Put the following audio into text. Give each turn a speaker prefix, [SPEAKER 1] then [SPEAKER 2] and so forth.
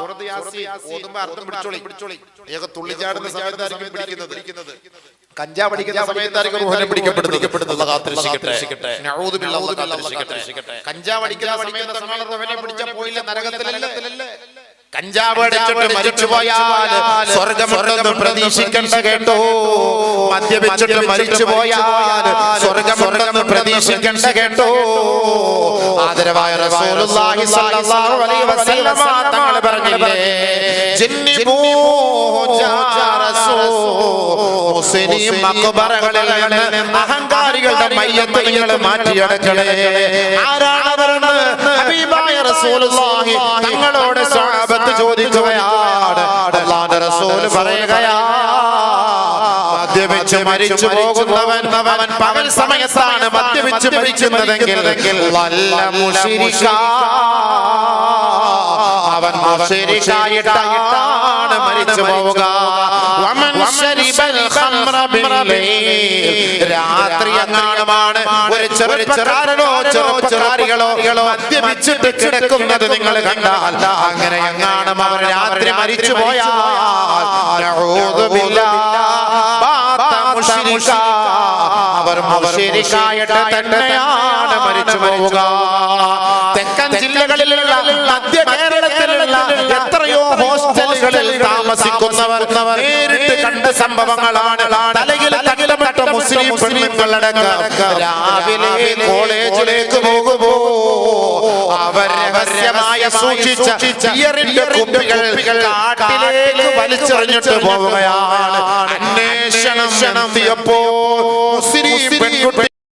[SPEAKER 1] സൂറത്ത് യാസീൻ ഓതുമ്പോ അർത്ഥം പിടിച്ചോളി. പിടിച്ചോളി. ഏക തുള്ളിച്ചാടുന്ന സമയത്തായിരിക്കും പിടിക്കുന്നത്. കഞ്ചാവ് അടിക്കുന്ന സമയത്തായിരിക്കും റൂഹനെ പിടിക്കപ്പെടുന്നത്. കാത്തിരക്ഷിക്കട്ടെ കഞ്ചാവ് അടിക്കുന്ന സമയത്താണ് റൂഹനെ പിടിച്ച പോയില്ല നരകത്തിലല്ലേ? കഞ്ചാവ് അടിച്ചിട്ട് മരിച്ചു പോയാൽ സ്വർഗമുണ്ടെന്ന് പ്രതീക്ഷിക്കണ്ട കേട്ടോ. മദ്യപിച്ചിട്ട് മരിച്ചു പോയാൽ സ്വർഗമുണ്ടെന്ന് പ്രതീക്ഷിക്കണ്ട കേട്ടോ. ആദരവായ റസൂലുള്ളാഹി സ്വല്ലല്ലാഹു അലൈഹി വസല്ലമ തങ്ങൾ പറഞ്ഞില്ലേ? ജിന്നിബൂ മുസ്ലിം മക്ബറകളിൽ നിന്ന് അഹങ്കാരികളുടെ മയ്യത്ത് നിങ്ങൾ മാറ്റിയെടുക്കണേ. ആരാണ് ഹബീബായ റസൂലുള്ളാഹി തങ്ങളോട് സ്വഹാബത്ത് ചോദിക്കുകയാണ് അല്ലാഹുവിന്റെ റസൂൽ പറയുകയാ മദ്യപിച്ച് മരിച്ചു പോകുന്നവൻ അവൻ പകൽ സമയത്താണ് മദ്യപിച്ച് മരിക്കുന്നതെങ്കിൽ വല്ല മുശിരിക്കാ അവൻ മുശരിക്കായിട്ടാണ് മരിച്ചു പോവുക. രാത്രി എങ്ങാനുമാണ് ഒരു ചെറുപ്പക്കാരനോ ചെറുപ്പക്കാരികളോ മദ്യപിച്ചിട്ട് കിടക്കുന്നത് നിങ്ങൾ കണ്ടാൽ അങ്ങനെ എങ്ങാനും അവർ രാത്രി മരിച്ചു പോയാൽ. അവർ മുശ്രിക്കായിട്ട് തന്നെയാണ് മരിച്ചു പോവുക. തെക്കൻ ജില്ലകളിലുള്ള മധ്യ കേരളത്തിലുള്ള എത്രയോ ഹോസ്റ്റലുകളിൽ താമസിക്കുന്നവർ കണ്ട സംഭവങ്ങളാണ്. തലയിൽ തകിലമിട്ട മുസ്ലിം പെണ്ണുങ്ങളടക്കം. രാവിലെ കോളേജിലേക്ക് പോകുമോ അവർ രഹസ്യമായ സൂക്ഷിച്ച ബിയറിന്റെ കുപ്പികൾ കാട്ടിലേക്ക് വലിച്ചെറിഞ്ഞിട്ട് പോവുകയാണ്. അന്വേഷണം നടത്തിയപ്പോൾ മുസ്ലിം പെൺകുട്ടി